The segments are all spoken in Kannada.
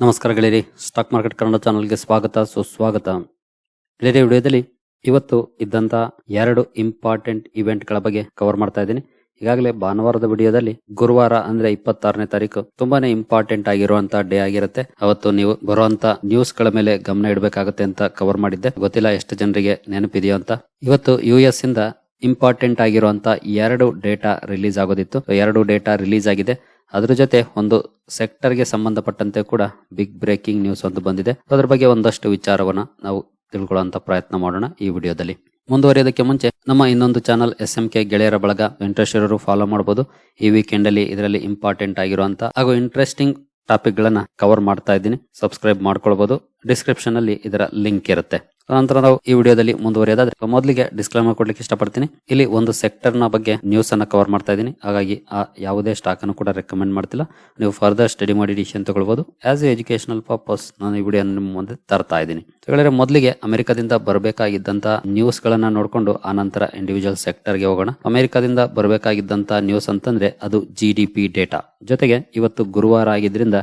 ನಮಸ್ಕಾರ ಗೆಳೆಯರಿ. ಸ್ಟಾಕ್ ಮಾರ್ಕೆಟ್ ಕನ್ನಡ ಚಾನಲ್ಗೆ ಸ್ವಾಗತ, ಸುಸ್ವಾಗತ. ಗೆಳೆಯರಿ, ವಿಡಿಯೋದಲ್ಲಿ ಇವತ್ತು ಇದ್ದಂತ ಎರಡು ಇಂಪಾರ್ಟೆಂಟ್ ಇವೆಂಟ್ಗಳ ಬಗ್ಗೆ ಕವರ್ ಮಾಡ್ತಾ ಇದ್ದೀನಿ. ಈಗಾಗಲೇ ಭಾನುವಾರದ ವಿಡಿಯೋದಲ್ಲಿ ಗುರುವಾರ ಅಂದ್ರೆ ಇಪ್ಪತ್ತಾರನೇ ತಾರೀಕು ತುಂಬಾನೇ ಇಂಪಾರ್ಟೆಂಟ್ ಆಗಿರುವಂತ ಡೇ ಆಗಿರುತ್ತೆ. ಅವತ್ತು ನೀವು ಬರುವಂತ ನ್ಯೂಸ್ಗಳ ಮೇಲೆ ಗಮನ ಇಡಬೇಕಾಗುತ್ತೆ ಅಂತ ಕವರ್ ಮಾಡಿದ್ದೆ. ಗೊತ್ತಿಲ್ಲ ಎಷ್ಟು ಜನರಿಗೆ ನೆನಪಿದೆಯೋ ಅಂತ. ಇವತ್ತು ಯು ಎಸ್ ಇಂದ ಇಂಪಾರ್ಟೆಂಟ್ ಆಗಿರುವಂತ ಎರಡು ಡೇಟಾ ರಿಲೀಸ್ ಆಗೋದಿತ್ತು. ಎರಡು ಡೇಟಾ ರಿಲೀಸ್ ಆಗಿದೆ. ಅದ್ರ ಜೊತೆ ಒಂದು ಸೆಕ್ಟರ್ಗೆ ಸಂಬಂಧಪಟ್ಟಂತೆ ಕೂಡ ಬಿಗ್ ಬ್ರೇಕಿಂಗ್ ನ್ಯೂಸ್ ಒಂದು ಬಂದಿದೆ. ಅದ್ರ ಬಗ್ಗೆ ಒಂದಷ್ಟು ವಿಚಾರವನ್ನ ನಾವು ತಿಳ್ಕೊಳ್ಳುವಂತ ಪ್ರಯತ್ನ ಮಾಡೋಣ ಈ ವಿಡಿಯೋದಲ್ಲಿ. ಮುಂದುವರಿಯೋದಕ್ಕೆ ಮುಂಚೆ ನಮ್ಮ ಇನ್ನೊಂದು ಚಾನಲ್ ಎಸ್ ಎಂ ಕೆ ಗೆಳೆಯರ ಬಳಗ ಇಂಟ್ರೆಸ್ಟ್ ಫಾಲೋ ಮಾಡಬಹುದು. ಈ ವೀಕೆಂಡ್ ಅಲ್ಲಿ ಇದರಲ್ಲಿ ಇಂಪಾರ್ಟೆಂಟ್ ಆಗಿರುವಂತ ಹಾಗೂ ಇಂಟ್ರೆಸ್ಟಿಂಗ್ ಟಾಪಿಕ್ ಗಳನ್ನ ಕವರ್ ಮಾಡ್ತಾ ಇದ್ದೀನಿ. ಸಬ್ಸ್ಕ್ರೈಬ್ ಮಾಡ್ಕೊಳ್ಬಹುದು ಡಿಸ್ಕ್ರಿಪ್ಷನ್ ಅಲ್ಲಿ ಇದರ ಲಿಂಕ್ ಇರುತ್ತೆ. ನಂತರ ನಾವು ಈ ವಿಡಿಯೋದಲ್ಲಿ ಮುಂದುವರಿಯೋದಾದ್ರೆ ಮೊದಲಿಗೆ ಡಿಸ್ಕ್ಲೈಮರ್ ಕೊಡ್ಲಿಕ್ಕೆ ಇಷ್ಟಪಡ್ತೀನಿ. ಇಲ್ಲಿ ಒಂದು ಸೆಕ್ಟರ್ನ ಬಗ್ಗೆ ನ್ಯೂಸ್ ಅನ್ನ ಕವರ್ ಮಾಡ್ತಾ ಇದ್ದೀನಿ. ಹಾಗಾಗಿ ಆ ಯಾವುದೇ ಸ್ಟಾಕ್ ಅನ್ನು ಕೂಡ ರೆಕಮೆಂಡ್ ಮಾಡ್ತಿಲ್ಲ. ನೀವು ಫರ್ದರ್ ಸ್ಟಡಿ ಮಾಡಿ ಡಿಸಿಷನ್ ತಗೊಳ್ಬಹುದು ಆಸ್ ಎ ಎಜುಕೇಶನಲ್ ಪರ್ಪಸ್ ನಾನು ಈ ವಿಡಿಯೋ ನಿಮ್ಮ ಮುಂದೆ ತರ್ತಾ ಇದ್ದೀನಿ. ಹೇಳಿದ್ರೆ ಮೊದಲಿಗೆ ಅಮೆರಿಕದಿಂದ ಬರಬೇಕಾಗಿದ್ದಂತ ನ್ಯೂಸ್ ಗಳನ್ನ ನೋಡ್ಕೊಂಡು ಆ ನಂತರ ಇಂಡಿವಿಜುವಲ್ ಸೆಕ್ಟರ್ಗೆ ಹೋಗೋಣ. ಅಮೆರಿಕದಿಂದ ಬರಬೇಕಾಗಿದ್ದಂತ ನ್ಯೂಸ್ ಅಂತಂದ್ರೆ ಅದು ಜಿ ಡಿ ಪಿ ಡೇಟಾ ಜೊತೆಗೆ ಇವತ್ತು ಗುರುವಾರ ಆಗಿದ್ರಿಂದ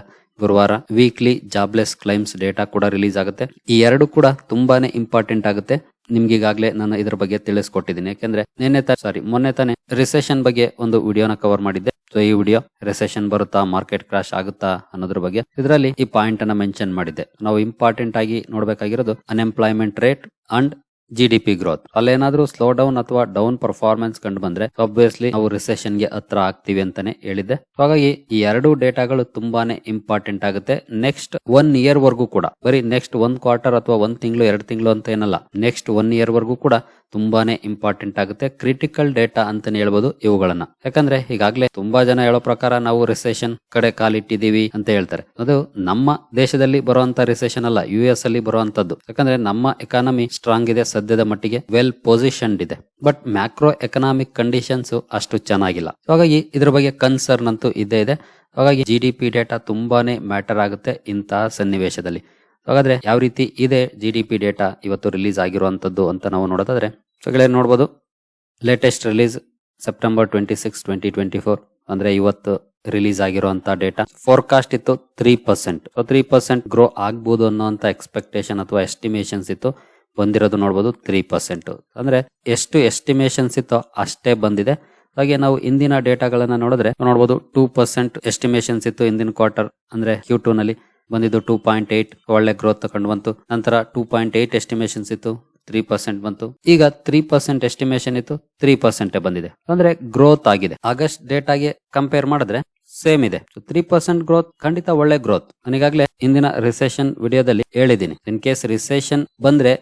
ಗುರುವಾರ ವೀಕ್ಲಿ ಜಾಬ್ಲೆಸ್ ಕ್ಲೈಮ್ಸ್ ಡೇಟಾ ಕೂಡ ರಿಲೀಸ್ ಆಗುತ್ತೆ. ಈ ಎರಡು ಕೂಡ ತುಂಬಾನೇ ಇಂಪಾರ್ಟೆಂಟ್ ಆಗುತ್ತೆ. ನಿಮ್ಗೆ ಈಗಾಗಲೇ ನಾನು ಇದರ ಬಗ್ಗೆ ತಿಳಿಸ್ಕೊಟ್ಟಿದ್ದೀನಿ. ಯಾಕಂದ್ರೆ ನಿನ್ನೆ ಸಾರಿ ಮೊನ್ನೆ ತಾನೇ ರಿಸೆಷನ್ ಬಗ್ಗೆ ಒಂದು ವಿಡಿಯೋನ ಕವರ್ ಮಾಡಿದ್ದೆ. ಸೊ ಈ ವಿಡಿಯೋ ರಿಸೆಷನ್ ಬರುತ್ತಾ ಮಾರ್ಕೆಟ್ ಕ್ರಾಶ್ ಆಗುತ್ತಾ ಅನ್ನೋದ್ರ ಬಗ್ಗೆ ಇದರಲ್ಲಿ ಈ ಪಾಯಿಂಟ್ ಅನ್ನ ಮೆನ್ಷನ್ ಮಾಡಿದ್ದೆ. ನಾವು ಇಂಪಾರ್ಟೆಂಟ್ ಆಗಿ ನೋಡ್ಬೇಕಾಗಿರೋದು unemployment rate and G D P growth ಅಲ್ಲೇನಾದ್ರೂ slow down ಅಥವಾ ಡೌನ್ ಪರ್ಫಾರ್ಮೆನ್ಸ್ ಕಂಡು ಬಂದ್ರೆ ಆಬ್ವಿಯಸ್ಲಿ ನಾವು ರಿಸೆಷನ್ಗೆ ಹತ್ರ ಆಗ್ತೀವಿ ಅಂತಾನೆ ಹೇಳಿದ್ದೆ. ಹಾಗಾಗಿ ಈ ಎರಡು ಡೇಟಾಗಳು ತುಂಬಾನೇ ಇಂಪಾರ್ಟೆಂಟ್ ಆಗುತ್ತೆ. ನೆಕ್ಸ್ಟ್ ಒನ್ ಇಯರ್ ವರ್ಗೂ ಕೂಡ. ಬರೀ ನೆಕ್ಸ್ಟ್ ಒಂದ್ ಕ್ವಾರ್ಟರ್ ಅಥವಾ ಒಂದ್ ತಿಂಗಳು, ಎರಡು ತಿಂಗಳು ಅಂತ ಏನಲ್ಲ. ನೆಕ್ಸ್ಟ್ ಒನ್ ಇಯರ್ ವರ್ಗೂ ಕೂಡ ತುಂಬಾನೇ ಇಂಪಾರ್ಟೆಂಟ್ ಆಗುತ್ತೆ. ಕ್ರಿಟಿಕಲ್ ಡೇಟಾ ಅಂತ ಹೇಳ್ಬೋದು ಇವುಗಳನ್ನ. ಯಾಕಂದ್ರೆ ಈಗಾಗಲೇ ತುಂಬಾ ಜನ ಹೇಳೋ ಪ್ರಕಾರ ನಾವು ರಿಸೆಷನ್ ಕಡೆ ಕಾಲಿಟ್ಟಿದೀವಿ ಅಂತ ಹೇಳ್ತಾರೆ. ಅದು ನಮ್ಮ ದೇಶದಲ್ಲಿ ಬರುವಂತ ರಿಸೆಷನ್ ಅಲ್ಲ ಯು ಎಸ್ ಅಲ್ಲಿ ಬರುವಂತದ್ದು. ಯಾಕಂದ್ರೆ ನಮ್ಮ ಎಕಾನಮಿ ಸ್ಟ್ರಾಂಗ್ ಇದೆ, ಸದ್ಯದ ಮಟ್ಟಿಗೆ ವೆಲ್ ಪೊಸಿಷನ್ಡ್ ಇದೆ. ಬಟ್ ಮ್ಯಾಕ್ರೋ ಎಕನಾಮಿಕ್ ಕಂಡೀಷನ್ಸ್ ಅಷ್ಟು ಚೆನ್ನಾಗಿಲ್ಲ. ಹಾಗಾಗಿ ಇದ್ರ ಬಗ್ಗೆ ಕನ್ಸರ್ನ್ ಅಂತೂ ಇದ್ದೇ ಇದೆ. ಹಾಗಾಗಿ ಜಿ ಡಿ ಪಿ ಡೇಟಾ ತುಂಬಾನೇ ಮ್ಯಾಟರ್ ಆಗುತ್ತೆ ಇಂತಹ ಸನ್ನಿವೇಶದಲ್ಲಿ. ಹಾಗಾದ್ರೆ ಯಾವ ರೀತಿ ಇದೆ ಜಿ ಡಿ ಪಿ ಡೇಟಾ ಇವತ್ತು ರಿಲೀಸ್ ಆಗಿರುವಂತದ್ದು ಅಂತ ನಾವು ನೋಡೋದಾದ್ರೆ ಗೆಳೆಯರು ನೋಡಬಹುದು latest release September twenty six twenty twenty four ಅಂದ್ರೆ ಇವತ್ತು ರಿಲೀಸ್ ಆಗಿರುವಂತ ಡೇಟಾ ಫೋರ್ಕಾಸ್ಟ್ ಇತ್ತು three percent three percent grow ಆಗ್ಬೋದು ಅನ್ನೋಂತ ಎಕ್ಸ್ಪೆಕ್ಟೇಷನ್ ಅಥವಾ ಎಸ್ಟಿಮೇಷನ್ಸ್ ಇತ್ತು. ಬಂದಿರೋದು ನೋಡಬಹುದು ತ್ರೀ ಪರ್ಸೆಂಟ್ ಅಂದ್ರೆ ಎಷ್ಟು ಎಸ್ಟಿಮೇಷನ್ಸ್ ಇತ್ತೋ ಅಷ್ಟೇ ಬಂದಿದೆ. ಹಾಗೆ ನಾವು ಇಂದಿನ ಡೇಟಾಗಳನ್ನ ನೋಡಿದ್ರೆ ನೋಡಬಹುದು ಟೂ ಪರ್ಸೆಂಟ್ ಎಸ್ಟಿಮೇಷನ್ಸ್ ಇತ್ತು ಇಂದಿನ ಕ್ವಾರ್ಟರ್ ಅಂದ್ರೆ ಕ್ಯೂ ಟೂ ನಲ್ಲಿ. ಬಂದಿದ್ದು ಟೂ ಪಾಯಿಂಟ್ ಏಟ್ ಒಳ್ಳೆ ಗ್ರೋತ್ ತಗೊಂಡು ಬಂತು. ನಂತರ ಟೂ ಪಾಯಿಂಟ್ ಏಟ್ ಎಸ್ಟಿಮೇಷನ್ಸ್ ಇತ್ತು ತ್ರೀ ಪರ್ಸೆಂಟ್ ಬಂತು. ಈಗ ತ್ರೀ ಪರ್ಸೆಂಟ್ ಎಸ್ಟಿಮೇಷನ್ ಇತ್ತು ತ್ರೀ ಪರ್ಸೆಂಟ್ ಬಂದಿದೆ. ಅಂದ್ರೆ ಗ್ರೋತ್ ಆಗಿದೆ. ಆಗಸ್ಟ್ ಡೇಟಾಗೆ ಕಂಪೇರ್ ಮಾಡಿದ್ರೆ ಸೇಮ್ ಇದೆ. ತ್ರೀ ಪರ್ಸೆಂಟ್ ಗ್ರೋತ್ ಖಂಡಿತ ಒಳ್ಳೆ ಗ್ರೋತ್ ನನಗಾಗ್ಲೇ ಇಂದಿನ ರಿಸೆಷನ್ ವಿಡಿಯೋದಲ್ಲಿ ಹೇಳಿದ್ದೀನಿ. ಇನ್ ಕೇಸ್ ರಿಸೆಷನ್ ಬಂದ್ರೆ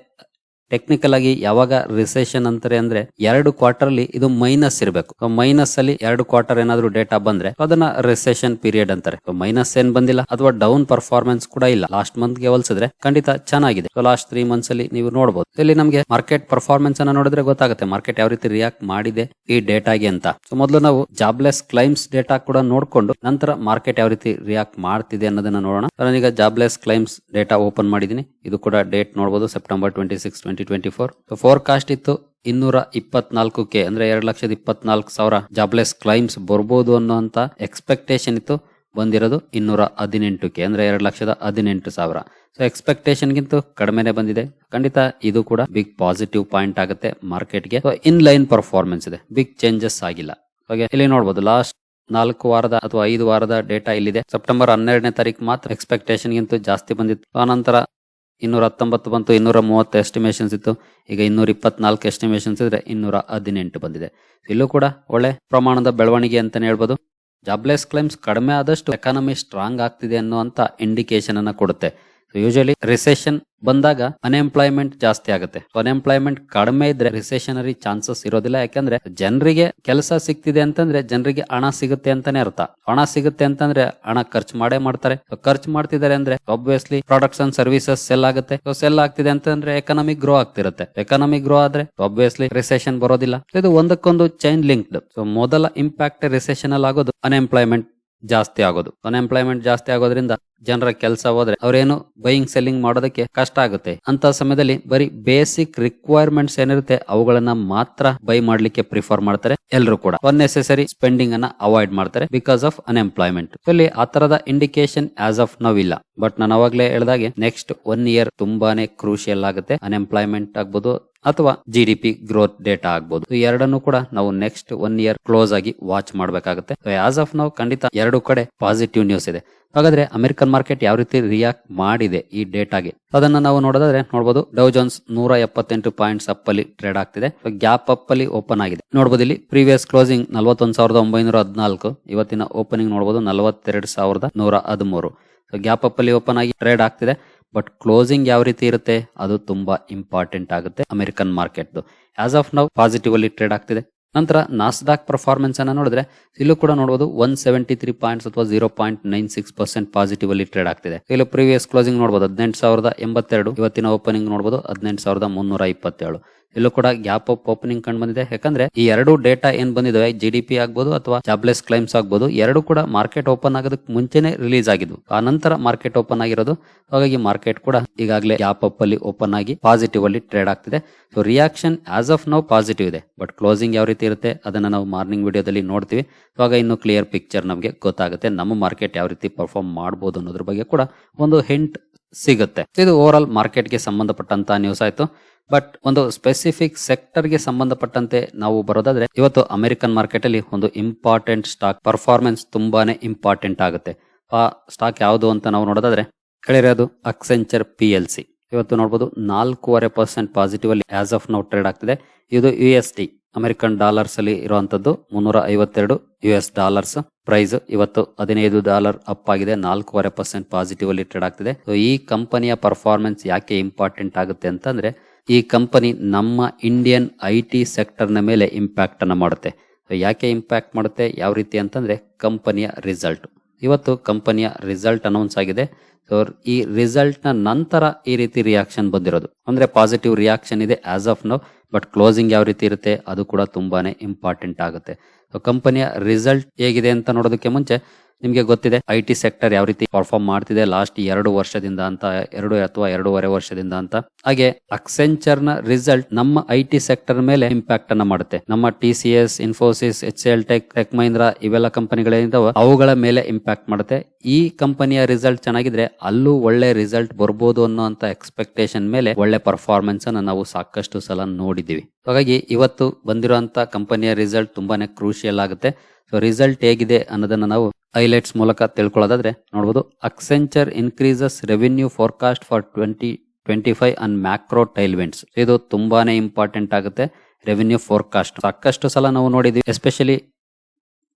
ಟೆಕ್ನಿಕಲ್ ಆಗಿ ಯಾವಾಗ ರಿಸೆಷನ್ ಅಂತಾರೆ ಅಂದ್ರೆ ಎರಡು ಕ್ವಾರ್ಟರ್ ಅಲ್ಲಿ ಇದು ಮೈನಸ್ ಇರಬೇಕು. ಮೈನಸ್ ಅಲ್ಲಿ ಎರಡು ಕ್ವಾರ್ಟರ್ ಏನಾದ್ರು ಡೇಟಾ ಬಂದ್ರೆ ಅದನ್ನ ರಿಸೆಷನ್ ಪೀರಿಯಡ್ ಅಂತಾರೆ. ಮೈನಸ್ ಏನ್ ಬಂದಿಲ್ಲ ಅಥವಾ ಡೌನ್ ಪರ್ಫಾರ್ಮೆನ್ಸ್ ಕೂಡ ಇಲ್ಲ. ಲಾಸ್ಟ್ ಮಂತ್ಗೆ ಹೋಲಿಸಿದ್ರೆ ಖಂಡಿತ ಚೆನ್ನಾಗಿದೆ. ಲಾಸ್ಟ್ ತ್ರೀ ಮಂತ್ಸ್ ಅಲ್ಲಿ ನೀವು ನೋಡಬಹುದು ಇಲ್ಲಿ ನಮಗೆ ಮಾರ್ಕೆಟ್ ಪರ್ಫಾರ್ಮೆನ್ಸ್ ಅನ್ನ ನೋಡಿದ್ರೆ ಗೊತ್ತಾಗುತ್ತೆ. ಮಾರ್ಕೆಟ್ ಯಾವ ರೀತಿ ರಿಯಾಕ್ಟ್ ಮಾಡಿದೆ ಈ ಡೇಟಾಗೆ ಅಂತ. ಸೊ ಮೊದಲು ನಾವು ಜಾಬ್ಲೆಸ್ ಕ್ಲೈಮ್ಸ್ ಡೇಟಾ ಕೂಡ ನೋಡ್ಕೊಂಡು ನಂತರ ಮಾರ್ಕೆಟ್ ಯಾವ ರೀತಿ ರಿಯಾಕ್ಟ್ ಮಾಡ್ತಿದೆ ಅನ್ನೋದನ್ನ ನೋಡೋಣ. ನಾನೀಗ ಜಾಬ್ಲೆಸ್ ಕ್ಲೈಮ್ಸ್ ಡೇಟಾ ಓಪನ್ ಮಾಡಿದೀನಿ ಇದು ಕೂಡ ಡೇಟ್ ನೋಡಬಹುದು September twenty six twenty twenty four forecast ಇತ್ತು ಇನ್ನೂರ ಇಪ್ಪತ್ನಾಲ್ಕು ಕೆ ಅಂದ್ರೆ ಎರಡು ಲಕ್ಷದ ಇಪ್ಪತ್ನಾಲ್ಕು ಸಾವಿರ ಜಾಬ್ಲೆಸ್ ಕ್ಲೈಮ್ಸ್ ಬರ್ಬೋದು ಅನ್ನೋಂತ ಎಕ್ಸ್ಪೆಕ್ಟೇಷನ್ ಇತ್ತು. ಬಂದಿರೋದು ಇನ್ನೂರ ಹದಿನೆಂಟು ಕೆ ಅಂದ್ರೆ ಎರಡು ಲಕ್ಷದ ಹದಿನೆಂಟು ಸಾವಿರ. ಸೊ ಎಕ್ಸ್ಪೆಕ್ಟೇಷನ್ ಗಿಂತ ಕಡಿಮೆನೆ ಬಂದಿದೆ. ಖಂಡಿತ ಇದು ಕೂಡ ಬಿಗ್ ಪಾಸಿಟಿವ್ ಪಾಯಿಂಟ್ ಆಗುತ್ತೆ ಮಾರ್ಕೆಟ್ಗೆ ಇನ್ ಲೈನ್ ಪರ್ಫಾರ್ಮೆನ್ಸ್ ಇದೆ. ಬಿಗ್ ಚೇಂಜಸ್ ಆಗಿಲ್ಲ. ಹಾಗೆ ಇಲ್ಲಿ ನೋಡಬಹುದು ಲಾಸ್ಟ್ ನಾಲ್ಕು ವಾರದ ಅಥವಾ ಐದು ವಾರದ ಡೇಟಾ ಇಲ್ಲಿದೆ. ಸೆಪ್ಟೆಂಬರ್ ಹನ್ನೆರಡನೇ ತಾರೀಕು ಮಾತ್ರ ಎಕ್ಸ್ಪೆಕ್ಟೇಷನ್ ಗಿಂತ ಜಾಸ್ತಿ ಬಂದಿತ್ತು. ಆನಂತರ ಇನ್ನೂರ ಹತ್ತೊಂಬತ್ತು ಬಂತು ಇನ್ನೂರ ಮೂವತ್ತು ಎಸ್ಟಿಮೇಷನ್ಸ್ ಇತ್ತು. ಈಗ ಇನ್ನೂರ ಇಪ್ಪತ್ನಾಲ್ಕು ಎಸ್ಟಿಮೇಷನ್ಸ್ ಇದ್ರೆ ಇನ್ನೂರ ಹದಿನೆಂಟು ಬಂದಿದೆ ಇಲ್ಲೂ ಕೂಡ ಒಳ್ಳೆ ಪ್ರಮಾಣದ ಬೆಳವಣಿಗೆ ಅಂತಲೇ ಹೇಳ್ಬೋದು. ಜಾಬ್ಲೆಸ್ ಕ್ಲೈಮ್ಸ್ ಕಡಿಮೆ ಆದಷ್ಟು ಎಕಾನಮಿ ಸ್ಟ್ರಾಂಗ್ ಆಗ್ತಿದೆ ಅನ್ನುವಂತ ಇಂಡಿಕೇಶನ್ ಅನ್ನು ಕೊಡುತ್ತೆ. ಯೂಶಲಿ ರಿಸೆಷನ್ ಬಂದಾಗ ಅನ್ಎಂಪ್ಲಾಯ್ಮೆಂಟ್ ಜಾಸ್ತಿ ಆಗುತ್ತೆ. ಅನ್ಎಂಪ್ಲಾಯ್ಮೆಂಟ್ ಕಡಿಮೆ ಇದ್ರೆ ರಿಸೆಷನರಿ ಚಾನ್ಸಸ್ ಇರೋದಿಲ್ಲ. ಯಾಕಂದ್ರೆ, ಜನರಿಗೆ ಕೆಲಸ ಸಿಗ್ತಿದೆ ಅಂತಂದ್ರೆ ಜನರಿಗೆ ಹಣ ಸಿಗುತ್ತೆ ಅಂತಾನೆ ಅರ್ಥ. ಹಣ ಸಿಗುತ್ತೆ ಅಂತಂದ್ರೆ ಹಣ ಖರ್ಚು ಮಾಡೇ ಮಾಡ್ತಾರೆ. ಖರ್ಚು ಮಾಡ್ತಿದ್ದಾರೆ ಅಂದ್ರೆ obviously products and services sell ಆಗುತ್ತೆ. ಸೆಲ್ ಆಗ್ತಿದೆ ಅಂತಂದ್ರೆ ಎಕನಾಮಿಕ್ ಗ್ರೋ ಆಗ್ತಿರುತ್ತೆ. ಎಕನಾಮಿಕ್ ಗ್ರೋ ಆದ್ರೆ ಒಬ್ವಿಯಸ್ಲಿ ರಿಸೆಷನ್ ಬರೋದಿಲ್ಲ. ಇದು ಒಂದಕ್ಕೊಂದು ಚೈನ್ ಲಿಂಕ್ಡ್ ಸೊ ಮೊದಲ ಇಂಪ್ಯಾಕ್ಟ್ ರಿಸೆಷನ್ ಅಲ್ಲಿ ಆಗೋದು ಅನ್ಎಂಪ್ಲಾಯ್ಮೆಂಟ್ ಜಾಸ್ತಿ ಆಗೋದು. ಅನ್ಎಂಪ್ಲಾಯ್ಮೆಂಟ್ ಜಾಸ್ತಿ ಆಗೋದ್ರಿಂದ ಜನರ ಕೆಲಸ ಹೋದ್ರೆ ಅವ್ರೇನು ಬೈಯಿಂಗ್ ಸೆಲ್ಲಿಂಗ್ ಮಾಡೋದಕ್ಕೆ ಕಷ್ಟ ಆಗುತ್ತೆ. ಅಂತ ಸಮಯದಲ್ಲಿ ಬರೀ ಬೇಸಿಕ್ ರಿಕ್ವೈರ್ಮೆಂಟ್ಸ್ ಏನಿರುತ್ತೆ ಅವುಗಳನ್ನ ಮಾತ್ರ ಬೈ ಮಾಡ್ಲಿಕ್ಕೆ ಪ್ರಿಫರ್ ಮಾಡ್ತಾರೆ ಎಲ್ಲರೂ ಕೂಡ. ಅನ್ನೆಸೆಸರಿ ಸ್ಪೆಂಡಿಂಗ್ ಅನ್ನ ಅವಾಯ್ಡ್ ಮಾಡ್ತಾರೆ ಬಿಕಾಸ್ ಆಫ್ ಅನ್ಎಂಪ್ಲಾಯ್ಮೆಂಟ್ ಇಲ್ಲಿ ಆ ತರದ ಇಂಡಿಕೇಶನ್ ಆಸ್ ಆಫ್ ನೌ ಇಲ್ಲ. ಬಟ್ ನಾನು ಅವಾಗ್ಲೇ ಹೇಳ್ದಾಗೆ ನೆಕ್ಸ್ಟ್ ಒನ್ ಇಯರ್ ತುಂಬಾನೇ ಕ್ರೂಷಿಯಲ್ ಆಗುತ್ತೆ. ಅನ್ಎಂಪ್ಲಾಯ್ಮೆಂಟ್ ಆಗ್ಬೋದು ಅಥವಾ G D P growth data ಆಗ್ಬಹುದು ಎರಡನ್ನು ಕೂಡ ನಾವು ನೆಕ್ಸ್ಟ್ ಒನ್ ಇಯರ್ ಕ್ಲೋಸ್ ಆಗಿ ವಾಚ್ ಮಾಡಬೇಕಾಗುತ್ತೆ. ಆಸ್ ಆಫ್ ನಾವು ಖಂಡಿತ ಎರಡು ಕಡೆ ಪಾಸಿಟಿವ್ ನ್ಯೂಸ್ ಇದೆ. ಹಾಗಾದ್ರೆ ಅಮೆರಿಕನ್ ಮಾರ್ಕೆಟ್ ಯಾವ ರೀತಿ ರಿಯಾಕ್ಟ್ ಮಾಡಿದೆ ಈ ಡೇಟಾಗೆ ಅದನ್ನ ನಾವು ನೋಡೋದಾದ್ರೆ ನೋಡಬಹುದು ಡೌ ಜೋನ್ಸ್ ನೂರ ಎಪ್ಪತ್ತೆಂಟು ಪಾಯಿಂಟ್ಸ್ ಅಪ್ ಅಲ್ಲಿ ಟ್ರೇಡ್ ಆಗ್ತಿದೆ. ಗ್ಯಾಪ್ ಅಪ್ ಅಲ್ಲಿ ಓಪನ್ ಆಗಿದೆ. ನೋಡಬಹುದು ಇಲ್ಲಿ ಪ್ರೀವಿಯಸ್ ಕ್ಲೋಸಿಂಗ್ ನಲವತ್ತೊಂದು ಸಾವಿರದ ಒಂಬೈನೂರ ಹದಿನಾಲ್ಕು, ಇವತ್ತಿನ ಓಪನಿಂಗ್ ನೋಡಬಹುದು ನಲವತ್ತೆರಡು ಸಾವಿರದ ನೂರ ಹದಿಮೂರು. ಗ್ಯಾಪ್ ಅಪ್ ಅಲ್ಲಿ ಓಪನ್ ಆಗಿ ಟ್ರೇಡ್ ಆಗ್ತಿದೆ. ಬಟ್ ಕ್ಲೋಸಿಂಗ್ ಯಾವ ರೀತಿ ಇರುತ್ತೆ, ಅದು ತುಂಬಾ ಇಂಪಾರ್ಟೆಂಟ್ ಆಗುತ್ತೆ American market as of now positive ಅಲ್ಲಿ ಟ್ರೇಡ್ ಆಗ್ತಿದೆ. ನಂತರ ನಾಸ್ಡಾಕ್ ಪರ್ಫಾರ್ಮೆನ್ಸ್ ಅನ್ನ ನೋಡಿದ್ರೆ, ಇಲ್ಲೂ ಕೂಡ ನೋಡಬಹುದು ಒನ್ ಸೆವೆಂಟಿ ತ್ರೀ ಪಾಯಿಂಟ್ಸ್ ಅಥವಾ zero point nine six percent positive ಅಲ್ಲಿ ಟ್ರೇಡ್ ಆಗ್ತಿದೆ. ಇಲ್ಲಿ ಪ್ರೀವಿಯಸ್ ಕ್ಲೋಸಿಂಗ್ ನೋಡಬಹುದು ಹದಿನೆಂಟು ಸಾವಿರದ ಎಂಬತ್ತೆರಡು, ಇವತ್ತಿನ ಓಪನಿಂಗ್ ನೋಡಬಹುದು ಹದಿನೆಂಟು ಸಾವಿರದ ಮುನ್ನೂರ ಇಪ್ಪತ್ತೇಳು. ಇಲ್ಲೂ ಕೂಡ ಗ್ಯಾಪ್ ಅಪ್ ಓಪನಿಂಗ್ ಕಂಡು ಬಂದಿದೆ. ಯಾಕಂದ್ರೆ ಈ ಎರಡು ಡೇಟಾ ಏನ್ ಬಂದಿದೆ ಜಿ ಡಿ ಪಿ ಆಗ್ಬಹುದು ಅಥವಾ ಜಾಬ್ಲೆಸ್ ಕ್ಲೈಮ್ಸ್ ಆಗ್ಬಹುದು ಎರಡು ಕೂಡ ಮಾರ್ಕೆಟ್ ಓಪನ್ ಆಗೋದಕ್ಕೆ ಮುಂಚೆನೆ ರಿಲೀಸ್ ಆಗಿದ್ವು. ಆ ನಂತರ ಮಾರ್ಕೆಟ್ ಓಪನ್ ಆಗಿರೋದು. ಹಾಗಾಗಿ ಮಾರ್ಕೆಟ್ ಕೂಡ ಈಗಾಗಲೇ ಗ್ಯಾಪ್ ಅಪ್ ಅಲ್ಲಿ ಓಪನ್ ಆಗಿ ಪಾಸಿಟಿವ್ ಅಲ್ಲಿ ಟ್ರೇಡ್ ಆಗ್ತಿದೆ. So reaction as of now positive ಇದೆ. ಬಟ್ ಕ್ಲೋಸಿಂಗ್ ಯಾವ ರೀತಿ ಇರುತ್ತೆ, ಅದನ್ನ ನಾವು ಮಾರ್ನಿಂಗ್ ವಿಡಿಯೋದಲ್ಲಿ ನೋಡ್ತೀವಿ. ಇವಾಗ ಇನ್ನು ಕ್ಲಿಯರ್ ಪಿಕ್ಚರ್ ನಮಗೆ ಗೊತ್ತಾಗುತ್ತೆ ನಮ್ಮ ಮಾರ್ಕೆಟ್ ಯಾವ ರೀತಿ ಪರ್ಫಾರ್ಮ್ ಮಾಡಬಹುದು ಅನ್ನೋದ್ರ ಬಗ್ಗೆ ಕೂಡ ಒಂದು ಹಿಂಟ್ ಸಿಗುತ್ತೆ. ಇದು ಓವರ್ ಆಲ್ ಮಾರ್ಕೆಟ್ಗೆ ಸಂಬಂಧಪಟ್ಟಂತ ನ್ಯೂಸ್ ಆಯ್ತು. ಬಟ್ ಒಂದು ಸ್ಪೆಸಿಫಿಕ್ ಸೆಕ್ಟರ್ಗೆ ಸಂಬಂಧಪಟ್ಟಂತೆ ನಾವು ಬರೋದಾದ್ರೆ, ಇವತ್ತು ಅಮೆರಿಕನ್ ಮಾರ್ಕೆಟ್ ಅಲ್ಲಿ ಒಂದು ಇಂಪಾರ್ಟೆಂಟ್ ಸ್ಟಾಕ್ ಪರ್ಫಾರ್ಮೆನ್ಸ್ ತುಂಬಾನೇ ಇಂಪಾರ್ಟೆಂಟ್ ಆಗುತ್ತೆ. ಆ ಸ್ಟಾಕ್ ಯಾವುದು ಅಂತ ನಾವು ನೋಡೋದಾದ್ರೆ ಕೇಳಿರೋದು ಅಕ್ಸೆಂಚರ್ ಪಿ ಎಲ್ ಸಿ ಇವತ್ತು ನೋಡಬಹುದು ನಾಲ್ಕೂವರೆ ಪರ್ಸೆಂಟ್ ಪಾಸಿಟಿವ್ ಅಲ್ಲಿ ಆಸ್ ಆಫ್ ನೌ ಟ್ರೇಡ್ ಆಗ್ತಿದೆ. ಇದು U S T American dollars ಅಲ್ಲಿ ಇರುವಂತದ್ದು ಮುನ್ನೂರ ಐವತ್ತೆರಡು ಯು ಎಸ್ ಡಾಲರ್ಸ್ ಪ್ರೈಸ್ ಇವತ್ತು ಹದಿನೈದು ಡಾಲರ್ ಅಪ್ ಆಗಿದೆ, ನಾಲ್ಕೂವರೆ ಪರ್ಸೆಂಟ್ ಪಾಸಿಟಿವ್ ಅಲ್ಲಿ ಟ್ರೇಡ್ ಆಗ್ತಿದೆ. ಈ ಕಂಪನಿಯ ಪರ್ಫಾರ್ಮೆನ್ಸ್ ಯಾಕೆ ಇಂಪಾರ್ಟೆಂಟ್ ಆಗುತ್ತೆ ಅಂತಂದ್ರೆ ಈ ಕಂಪನಿ ನಮ್ಮ ಇಂಡಿಯನ್ ಐ ಟಿ ಸೆಕ್ಟರ್ನ ಮೇಲೆ ಇಂಪ್ಯಾಕ್ಟನ್ನು ಮಾಡುತ್ತೆ. ಯಾಕೆ ಇಂಪ್ಯಾಕ್ಟ್ ಮಾಡುತ್ತೆ? ಯಾವ ರೀತಿ ಅಂತಂದರೆ ಕಂಪನಿಯ ರಿಸಲ್ಟ್. ಇವತ್ತು ಕಂಪನಿಯ ರಿಸಲ್ಟ್ ಅನೌನ್ಸ್ ಆಗಿದೆ. ಸೊ ಈ ರಿಸಲ್ಟ್ನ ನಂತರ ಈ ರೀತಿ ರಿಯಾಕ್ಷನ್ ಬಂದಿರೋದು. ಅಂದರೆ ಪಾಸಿಟಿವ್ ರಿಯಾಕ್ಷನ್ ಇದೆ as of now but closing ಯಾವ ರೀತಿ ಇರುತ್ತೆ? ಅದು ಕೂಡ ತುಂಬಾನೇ ಇಂಪಾರ್ಟೆಂಟ್ ಆಗುತ್ತೆ. ಸೊ ಕಂಪನಿಯ ರಿಸಲ್ಟ್ ಹೇಗಿದೆ ಅಂತ ನೋಡೋದಕ್ಕೆ ಮುಂಚೆ ನಿಮಗೆ ಗೊತ್ತಿದೆ ಐ ಟಿ ಸೆಕ್ಟರ್ ಯಾವ ರೀತಿ ಪರ್ಫಾರ್ಮ್ ಮಾಡ್ತಿದೆ ಲಾಸ್ಟ್ ಎರಡು ವರ್ಷದಿಂದ ಅಂತ, ಎರಡು ಅಥವಾ ಎರಡೂವರೆ ವರ್ಷದಿಂದ ಅಂತ. ಹಾಗೆ ಅಕ್ಸೆಂಚರ್ನ ರಿಸಲ್ಟ್ ನಮ್ಮ ಐ ಟಿ ಸೆಕ್ಟರ್ ಮೇಲೆ ಇಂಪ್ಯಾಕ್ಟ್ ಅನ್ನ ಮಾಡುತ್ತೆ. ನಮ್ಮ T C S Infosys H L tech tech Mahindra ಇವೆಲ್ಲ ಕಂಪನಿಗಳೇನಿದಾವ ಅವುಗಳ ಮೇಲೆ ಇಂಪ್ಯಾಕ್ಟ್ ಮಾಡುತ್ತೆ. ಈ ಕಂಪನಿಯ ರಿಸಲ್ಟ್ ಚೆನ್ನಾಗಿದ್ರೆ ಅಲ್ಲೂ ಒಳ್ಳೆ ರಿಸಲ್ಟ್ ಬರ್ಬೋದು ಅನ್ನೋ ಎಕ್ಸ್ಪೆಕ್ಟೇಷನ್ ಮೇಲೆ ಒಳ್ಳೆ ಪರ್ಫಾರ್ಮೆನ್ಸ್ ಅನ್ನ ನಾವು ಸಾಕಷ್ಟು ಸಲ ನೋಡಿದೀವಿ ಹಾಗಾಗಿ ಇವತ್ತು ಬಂದಿರುವಂತ ಕಂಪನಿಯ ರಿಸಲ್ಟ್ ತುಂಬಾನೇ ಕ್ರೂಷಿಯಲ್ ಆಗುತ್ತೆ. ಸೊ ರಿಸಲ್ಟ್ ಹೇಗಿದೆ ಅನ್ನೋದನ್ನ ನಾವು ಹೈಲೈಟ್ಸ್ ಮೂಲಕ ತಿಳ್ಕೊಳ್ಳೋದಾದ್ರೆ ನೋಡ್ಬೋದು Accenture increases revenue forecast for twenty twenty five and macro tailwinds ಇದು ತುಂಬಾನೇ ಇಂಪಾರ್ಟೆಂಟ್ ಆಗುತ್ತೆ ರೆವಿನ್ಯೂ ಫೋರ್ಕಾಸ್ಟ್ ಸಾಕಷ್ಟು ಸಲ ನಾವು ನೋಡಿದ್ವಿ especially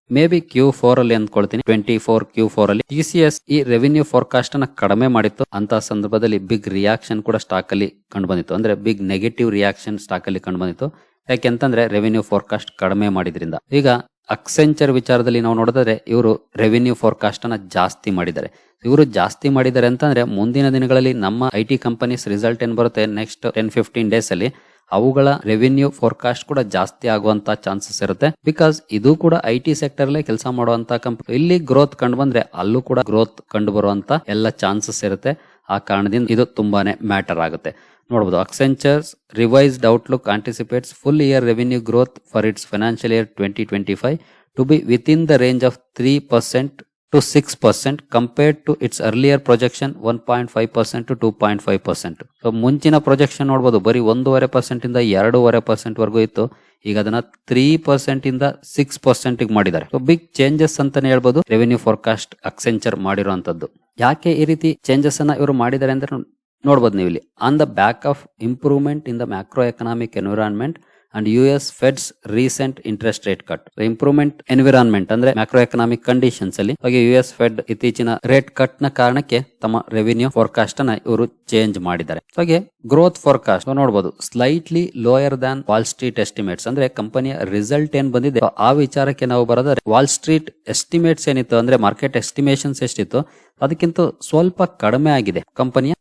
maybe Q four ಅಲ್ಲಿ ಅಂದ್ಕೊಳ್ತೀನಿ ಟ್ವೆಂಟಿ ಫೋರ್ ಕ್ಯೂ ಫೋರ್ ಅಲ್ಲಿ. ಟಿ ಸಿ ಎಸ್ ಈ ರೆವಿನ್ಯೂ ಫೋರ್ಕಾಸ್ಟ್ ಅನ್ನ ಕಡಿಮೆ ಮಾಡಿತ್ತು, ಅಂತ ಸಂದರ್ಭದಲ್ಲಿ ಬಿಗ್ ರಿಯಾಕ್ಷನ್ ಕೂಡ ಸ್ಟಾಕ್ ಅಲ್ಲಿ ಕಂಡು ಬಂದಿತ್ತು ಅಂದ್ರೆ ಬಿಗ್ ನೆಗೆಟಿವ್ ರಿಯಾಕ್ಷನ್ ಸ್ಟಾಕ್ ಅಲ್ಲಿ ಕಂಡು ಬಂದಿತ್ತು ಯಾಕೆಂತಂದ್ರೆ ರೆವಿನ್ಯೂ ಫೋರ್ಕಾಸ್ಟ್ ಕಡಿಮೆ ಮಾಡಿದ್ರಿಂದ. ಈಗ ಅಕ್ಸೆಂಚರ್ ವಿಚಾರದಲ್ಲಿ ನಾವು ನೋಡಿದ್ರೆ ಇವರು ರೆವಿನ್ಯೂ ಫೋರ್ಕಾಸ್ಟ್ ಅನ್ನ ಜಾಸ್ತಿ ಮಾಡಿದ್ದಾರೆ. ಇವರು ಜಾಸ್ತಿ ಮಾಡಿದ್ದಾರೆ ಅಂತಂದ್ರೆ ಮುಂದಿನ ದಿನಗಳಲ್ಲಿ ನಮ್ಮ ಐ ಟಿ ಕಂಪನೀಸ್ ರಿಸಲ್ಟ್ ಏನ್ ಬರುತ್ತೆ? ನೆಕ್ಸ್ಟ್ ಟೆನ್ ಫಿಫ್ಟೀನ್ ಡೇಸ್ ಅಲ್ಲಿ ಅವುಗಳ ರೆವಿನ್ಯೂ ಫೋರ್ಕಾಸ್ಟ್ ಕೂಡ ಜಾಸ್ತಿ ಆಗುವಂತ ಚಾನ್ಸಸ್ ಇರುತ್ತೆ. ಬಿಕಾಸ್ ಇದು ಕೂಡ ಐ ಟಿ ಸೆಕ್ಟರ್ ಕೆಲಸ ಮಾಡುವಂತ ಕಂಪನಿ ಇಲ್ಲಿ ಗ್ರೋತ್ ಕಂಡು ಬಂದ್ರೆ ಅಲ್ಲೂ ಕೂಡ ಗ್ರೋತ್ ಕಂಡು ಬರುವಂತ ಎಲ್ಲ ಚಾನ್ಸಸ್ ಇರುತ್ತೆ. ಆ ಕಾರಣದಿಂದ ಇದು ತುಂಬಾನೇ ಮ್ಯಾಟರ್ ಆಗುತ್ತೆ. ನೋಡಬಹುದು Accenture's revised outlook anticipates full year revenue growth for its financial year twenty twenty five to be within the range of three percent to six percent compared to its earlier projection one point five percent to two point five percent so ಮುಂಚಿನ ಪ್ರೊಜೆಕ್ಷನ್ ನೋಡಬಹುದು ಬರೀ ಒಂದೂವರೆ ಪರ್ಸೆಂಟ್ ಇಂದ ಎರಡೂವರೆ ಪರ್ಸೆಂಟ್ ವರೆಗೂ ಇತ್ತು. ಈಗ ಅದನ್ನ ತ್ರೀ ಪರ್ಸೆಂಟ್ ಇಂದ ಸಿಕ್ಸ್ ಪರ್ಸೆಂಟ್ ಮಾಡಿದ್ದಾರೆ. ಸೊ ಬಿಗ್ ಚೇಂಜಸ್ ಅಂತಾನೆ ಹೇಳ್ಬೋದು ರೆವಿನ್ಯೂ ಫೋರ್ಕಾಸ್ಟ್ ಅಕ್ಸೆಂಚರ್ ಮಾಡಿರುವಂತದ್ದು ಯಾಕೆ ಈ ರೀತಿ ಚೇಂಜಸ್ ಅನ್ನ ಇವರು ಮಾಡಿದ್ದಾರೆ ಅಂದ್ರೆ ನೋಡ್ಬೋದು ನೀವು ಇಲ್ಲಿ on the back of improvement in the macro economic environment and U S Feds recent interest rate cut improvement environment ಅಂದ್ರೆ ಮ್ಯಾಕ್ರೋ ಎಕನಾಮಿಕ್ ಕಂಡೀಷನ್ಸ್ ಅಲ್ಲಿ, ಹಾಗೆ ಯು ಎಸ್ ಫೆಡ್ ಇತ್ತೀಚಿನ ರೇಟ್ ಕಟ್ನ ಕಾರಣಕ್ಕೆ ತಮ್ಮ ರೆವಿನ್ಯೂ ಫೋರ್ಕಾಸ್ಟ್ ಅನ್ನ ಇವರು ಚೇಂಜ್ ಮಾಡಿದ್ದಾರೆ. ಹಾಗೆ ಗ್ರೋತ್ ಫೋರ್ಕಾಸ್ಟ್ ನೋಡಬಹುದು slightly lower than Wall Street estimates ಅಂದ್ರೆ ಕಂಪನಿಯ ರಿಸಲ್ಟ್ ಏನ್ ಬಂದಿದೆ? ಆ ವಿಚಾರಕ್ಕೆ ನಾವು ಬರೋದಾದ್ರೆ ವಾಲ್ ಸ್ಟ್ರೀಟ್ ಎಸ್ಟಿಮೇಟ್ಸ್ ಏನಿತ್ತು ಅಂದ್ರೆ ಮಾರ್ಕೆಟ್ ಎಸ್ಟಿಮೇಷನ್ಸ್ ಎಷ್ಟಿತ್ತು? ಅದಕ್ಕಿಂತ ಸ್ವಲ್ಪ ಕಡಿಮೆ ಆಗಿದೆ. ಕಂಪನಿಯ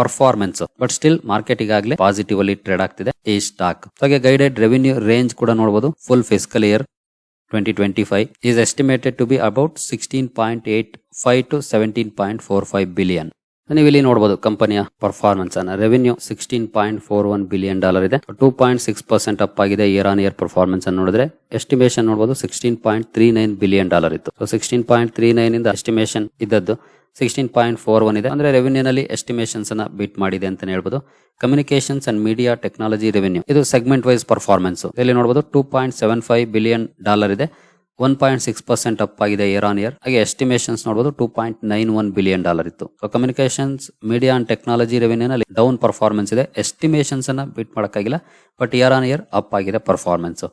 ಪರ್ಫಾರ್ಮೆನ್ಸ್ ಬಟ್ ಸ್ಟಿಲ್ ಮಾರ್ಕೆಟ್ ಈಗಾಗಲೇ ಪಾಸಿಟಿವ್ ಅಲ್ಲಿ ಟ್ರೇಡ್ ಆಗ್ತಿದೆ. ಈ ಸ್ಟಾಕ್ ಹಾಗೆ ಗೈಡೆಡ್ ರೆವಿನ್ಯೂ ರೇಂಜ್ ಕೂಡ ನೋಡಬಹುದು full fiscal year twenty twenty five is estimated to be about sixteen point eight five to seventeen point four five billion ನೀವು ಇಲ್ಲಿ ನೋಡಬಹುದು ಕಂಪನಿಯ ಪರ್ಫಾರ್ಮೆನ್ಸ್ ಅನ್ನ. Revenue sixteen point four one billion dollar ಇದೆ. Two point six percent up ಆಗಿದೆ ಇಯರ್ ಆನ್ ಇಯರ್ ಪರ್ಫಾರ್ಮೆನ್ಸ್ ಅನ್ನು ನೋಡಿದ್ರೆ. ಎಸ್ಟಿಮೇಷನ್ ನೋಡಬಹುದು sixteen point three nine billion dollar ಇತ್ತು. ಸಿಕ್ಸ್ಟೀನ್ ಪಾಯಿಂಟ್ ತ್ರೀ ನೈನ್ ಇಂದ ಎಸ್ಟಿಮೇಷನ್ ಇದ್ದದ್ದು ಸಿಕ್ಸ್ಟೀನ್ ಪಾಯಿಂಟ್ ಫೋರ್ ಒನ್ ಇದೆ. ಅಂದ್ರೆ ರೆವೆನ್ಯೂನಲ್ಲಿ ಎಸ್ಟಿಮೇಷನ್ಸ್ ಅನ್ನ ಬೀಟ್ ಮಾಡಿದೆ ಅಂತ ಹೇಳ್ಬೋದು. Communications and media technology revenue ಇದು ಸೆಗ್ಮೆಂಟ್ ವೈಸ್ ಪರ್ಫಾರ್ಮೆನ್ಸ್ ಇಲ್ಲಿ ನೋಡಬಹುದು two point seven five billion dollar ಇದೆ. One point six percent up ಆಗಿದೆ ಇಯರ್ ಆನ್ ಇಯರ್ ಹಾಗೆ ಎಸ್ಟಿಮೇಷನ್ಸ್ ನೋಡಬಹುದು two point nine one billion dollar ಇತ್ತು. ಕಮ್ಯುನಿಕೇಶನ್ಸ್ ಮೀಡಿಯಾ ಅಂಡ್ ಟೆಕ್ನಾಲಜಿ ರೆವೆನ್ಯೂನಲ್ಲಿ ಡೌನ್ ಪರ್ಫಾರ್ಮೆನ್ಸ್ ಇದೆ. ಎಸ್ಟಿಮೇಷನ್ಸ್ ಅನ್ನ ಬೀಟ್ ಮಾಡೋಕ್ಕಾಗಿಲ್ಲ but year on year up ಆಗಿದೆ ಪರ್ಫಾರ್ಮೆನ್ಸ್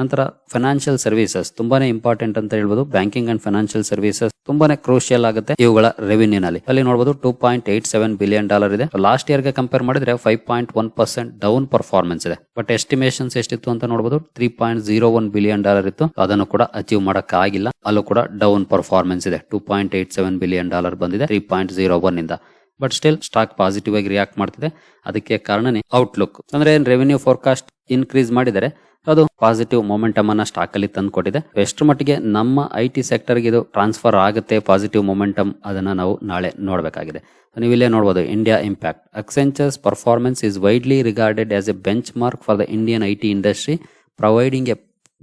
ನಂತರ ಫೈನಾನ್ಷಿಯಲ್ ಸರ್ವಿಸಸ್ ತುಂಬಾನೇ ಇಂಪಾರ್ಟೆಂಟ್ ಅಂತ ಹೇಳ್ಬೋದು. ಬ್ಯಾಂಕಿಂಗ್ ಅಂಡ್ ಫೈನಾನ್ಷಿಯಲ್ ಸರ್ವಿಸಸ್ ತುಂಬಾನೇ ಕ್ರೂಷಿಯಲ್ ಆಗುತ್ತೆ ಇವುಗಳ ರೆವಿನ್ಯೂ ನಲ್ಲಿ. ಅಲ್ಲಿ ನೋಡಬಹುದು two point eight seven billion dollar ಇದೆ. ಲಾಸ್ಟ್ ಇಯರ್ಗೆ ಕಂಪೇರ್ ಮಾಡಿದ್ರೆ five point one percent down performance ಇದೆ. ಬಟ್ ಎಸ್ಟಿಮೇಷನ್ಸ್ ಎಷ್ಟಿತ್ತು ಅಂತ ನೋಡಬಹುದು three point zero one billion dollar ಇತ್ತು. ಅದನ್ನು ಕೂಡ ಅಚೀವ್ ಮಾಡಕ್ ಆಗಿಲ್ಲ ಅಲ್ಲೂ ಕೂಡ ಡೌನ್ ಪರ್ಫಾರ್ಮೆನ್ಸ್ ಇದೆ. Two point eight seven billion dollar ಬಂದಿದೆ ತ್ರೀ ಪಾಯಿಂಟ್ ಜೀರೋ ಒನ್ ಇಂದ. ಬಟ್ ಸ್ಟಿಲ್ ಸ್ಟಾಕ್ ಪಾಸಿಟಿವ್ ಆಗಿ ರಿಯಾಕ್ಟ್ ಮಾಡ್ತಿದೆ. ಅದಕ್ಕೆ ಕಾರಣನೇ ಔಟ್ಲುಕ್ ಅಂದ್ರೆ ರೆವೆನ್ಯೂ ಫೋರ್ಕಾಸ್ಟ್ ಇನ್ಕ್ರೀಸ್ ಮಾಡಿದರೆ, ಅದು ಪಾಸಿಟಿವ್ ಮೊಮೆಂಟಮ್ ಅನ್ನ ಸ್ಟಾಕ್ ಅಲ್ಲಿ ತಂದ್ಕೊಟ್ಟಿದೆ ಎಷ್ಟು ಮಟ್ಟಿಗೆ ನಮ್ಮ ಐ ಟಿ ಸೆಕ್ಟರ್ ಇದು ಟ್ರಾನ್ಸ್ಫರ್ ಆಗುತ್ತೆ ಪಾಸಿಟಿವ್ ಮೊಮೆಂಟಮ್ ಅದನ್ನ ನಾವು ನಾಳೆ ನೋಡಬೇಕಾಗಿದೆ. ನೀವಿಲ್ಲೇ ನೋಡಬಹುದು India impact Accenture's performance is widely regarded as a benchmark for the Indian I T industry providing a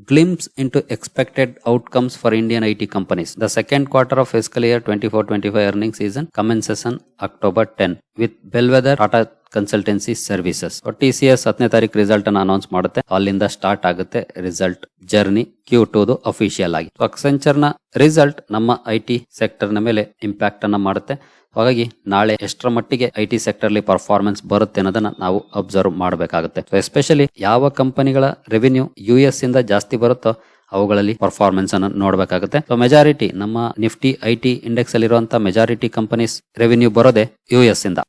glimpse into expected outcomes for Indian IT companies. The second quarter of fiscal year 24-25 earnings season commences on October 10 with Bellwether Tata consultancy Services. C S ಹತ್ತನೇ ತಾರೀಕು ರಿಸಲ್ಟ್ ಅನ್ನು ಅನೌನ್ಸ್ ಮಾಡುತ್ತೆ ಅಲ್ಲಿಂದ ಸ್ಟಾರ್ಟ್ ಆಗುತ್ತೆ result journey Q two official ಆಗಿ ಅಕ್ಸೆಂಚರ್ನ ರಿಸಲ್ಟ್ ನಮ್ಮ ಐ ಟಿ ಸೆಕ್ಟರ್ನ ಮೇಲೆ ಇಂಪ್ಯಾಕ್ಟ್ ಅನ್ನ ಮಾಡುತ್ತೆ ಹಾಗಾಗಿ ನಾಳೆ ಎಷ್ಟರ ಮಟ್ಟಿಗೆ ಐ ಟಿ ಸೆಕ್ಟರ್ ಅಲ್ಲಿ ಪರ್ಫಾರ್ಮೆನ್ಸ್ ಬರುತ್ತೆ ಅನ್ನೋದನ್ನ ನಾವು ಅಬ್ಸರ್ವ್ ಮಾಡಬೇಕಾಗುತ್ತೆ. ಎಸ್ಪೆಷಲಿ ಯಾವ ಕಂಪನಿಗಳ ರೆವಿನ್ಯೂ ಯು ಎಸ್ ಇಂದ ಜಾಸ್ತಿ ಬರುತ್ತೋ ಅವುಗಳಲ್ಲಿ ಪರ್ಫಾರ್ಮೆನ್ಸ್ ಅನ್ನು ನೋಡಬೇಕಾಗುತ್ತೆ. ಸೊ ಮೆಜಾರಿಟಿ ನಮ್ಮ ನಿಫ್ಟಿ, ಐ ಟಿ ಇಂಡೆಕ್ಸ್ ಅಲ್ಲಿರುವಂತಹ ಮೆಜಾರಿಟಿ ಕಂಪನೀಸ್ ರೆವಿನ್ಯೂ ಬರೋದೇ ಯು ಎಸ್ ಇಂದ.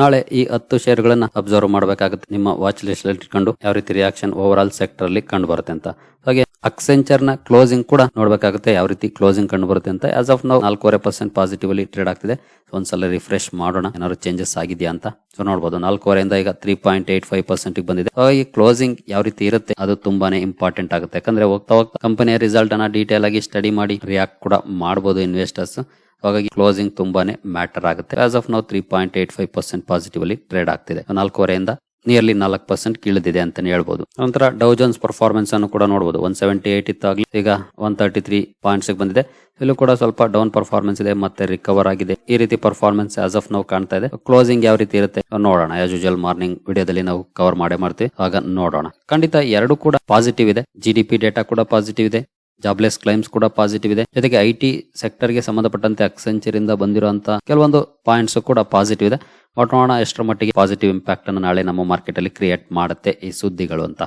ನಾಳೆ ಈ ಹತ್ತು ಶೇರ್ಗಳನ್ನ ಅಬ್ಸರ್ವ್ ಮಾಡಬೇಕಾಗುತ್ತೆ. ನಿಮ್ಮ ವಾಚ್ ಲಿಸ್ಟ್ ಅಲ್ಲಿ ಇಟ್ಕೊಂಡು ಯಾವ ರೀತಿ ರಿಯಾಕ್ಷನ್ ಓವರ್ ಆಲ್ ಸೆಕ್ಟರ್ ಅಲ್ಲಿ ಕಂಡು ಬರುತ್ತೆ ಅಂತ. ಹಾಗೆ ಅಕ್ಸೆಂಚರ್ನ ಕ್ಲೋಸಿಂಗ್ ಕೂಡ ನೋಡಬೇಕಾಗುತ್ತೆ ಯಾವ ರೀತಿ ಕ್ಲೋಸಿಂಗ್ ಕಂಡು ಬರುತ್ತೆ ಅಂತ. ಆಸ್ ಆಫ್ ನಾವು ನಾಲ್ಕೂವರೆ ಪರ್ಸೆಂಟ್ ಪಾಸಿಟಿವ್ ಅಲ್ಲಿ ಟ್ರೇಡ್ ಆಗ್ತಿದೆ. ಒಂದ್ಸಲ ರಿಫ್ರೆಶ್ ಮಾಡೋಣ. ಏನಾದ್ರು ಚೇಂಜಸ್ ಆಗಿದೆಯಾ ಅಂತ. ಸೊ ನೋಡಬಹುದು ನಾಲ್ಕೂವರೆಯಿಂದ ಈಗ three point eight five percent ಬಂದಿದೆ. ಹಾಗಾಗಿ ಕ್ಲೋಸಿಂಗ್ ಯಾವ ರೀತಿ ಇರುತ್ತೆ ಅದು ತುಂಬಾನೇ ಇಂಪಾರ್ಟೆಂಟ್ ಆಗುತ್ತೆ. ಯಾಕಂದ್ರೆ ಹೋಗ್ತಾ ಹೋಗ್ತಾ ಕಂಪನಿಯ ರಿಸಲ್ಟ್ ಅನ್ನ ಡೀಟೇಲ್ ಆಗಿ ಸ್ಟಡಿ ಮಾಡಿ ರಿಯಾಕ್ಟ್ ಕೂಡ ಮಾಡಬಹುದು ಇನ್ವೆಸ್ಟರ್ಸ್ ಹಾಗಾಗಿ ಕ್ಲೋಸಿಂಗ್ ತುಂಬಾನೇ ಮ್ಯಾಟರ್ ಆಗುತ್ತೆ. ಆಸ್ ಆಫ್ ನಾವು three point eight five percent positive ಅಲ್ಲಿ ಟ್ರೇಡ್ ಆಗ್ತಿದೆ. ನಾಲ್ಕೂವರೆಯಿಂದ ನಿಯರ್ಲಿ ನಾಲ್ಕು ಪರ್ಸೆಂಟ್ ಕೀಳದಿದೆ ಅಂತಾನೆ ಹೇಳ್ಬೋದು. ನಂತರ ಡೌಜನ್ಸ್ ಪರ್ಫಾರ್ಮೆನ್ಸ್ ಅನ್ನು ಕೂಡ ನೋಡಬಹುದು ಒನ್ ಸೆವೆಂಟಿ ಏಟ್ ಇತ್ತಾಗ್ಲಿ, ಈಗ ಒನ್ ತರ್ಟಿ ತ್ರೀ ಪಾಯಿಂಟ್ಸ್ ಬಂದಿದೆ. ಇಲ್ಲೂ ಕೂಡ ಸ್ವಲ್ಪ ಡೌನ್ ಪರ್ಫಾರ್ಮೆನ್ಸ್ ಇದೆ, ಮತ್ತೆ ರಿಕವರ್ ಆಗಿದೆ. ಈ ರೀತಿ ಪರ್ಫಾರ್ಮೆನ್ಸ್ ಆಸ್ ಆಫ್ ನಾವು ಕಾಣ್ತಾ ಇದೆ. ಕ್ಲೋಸಿಂಗ್ ಯಾವ ರೀತಿ ಇರುತ್ತೆ ನೋಡೋಣ. ಆಸ್ ಯೂಶಲ್ ಮಾರ್ನಿಂಗ್ ವಿಡಿಯೋದಲ್ಲಿ ನಾವು ಕವರ್ ಮಾಡೇ ಮಾಡ್ತೀವಿ. ಆಗ ನೋಡೋಣ. ಖಂಡಿತ ಎರಡು ಕೂಡ ಪಾಸಿಟಿವ್ ಇದೆ. ಜಿ ಡಿ ಪಿ ಡೇಟಾ ಕೂಡ ಪಾಸಿಟಿವ್ ಇದೆ. ಜಾಬ್ಲೆಸ್ ಕ್ಲೈಮ್ಸ್ ಕೂಡ ಪಾಸಿಟಿವ್ ಇದೆ. ಜೊತೆಗೆ ಐ ಟಿ ಸೆಕ್ಟರ್ಗೆ ಸಂಬಂಧಪಟ್ಟಂತೆ ಅಕ್ಸೆಂಚರ್ ಇಂದ ಬಂದಿರುವಂತಹ ಕೆಲವೊಂದು ಪಾಯಿಂಟ್ಸ್ ಕೂಡ ಪಾಸಿಟಿವ್ ಇದೆ. ಬಟ್ ನೋಡೋಣ ಎಷ್ಟರ ಮಟ್ಟಿಗೆ ಪಾಸಿಟಿವ್ ಇಂಪ್ಯಾಕ್ಟ್ ಅನ್ನು ನಾಳೆ ನಮ್ಮ ಮಾರ್ಕೆಟ್ ಅಲ್ಲಿ ಕ್ರಿಯೇಟ್ ಮಾಡುತ್ತೆ ಈ ಸುದ್ದಿಗಳು ಅಂತ.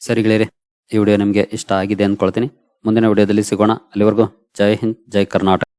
ಸರಿ ಗೆಳೆಯರೆ, ಈ ವಿಡಿಯೋ ನಿಮಗೆ ಇಷ್ಟ ಆಗಿದೆ ಅಂದ್ಕೊಳ್ತೀನಿ ಮುಂದಿನ ವಿಡಿಯೋದಲ್ಲಿ ಸಿಗೋಣ. ಅಲ್ಲಿವರೆಗೂ ಜೈ ಹಿಂದ್, ಜೈ ಕರ್ನಾಟಕ.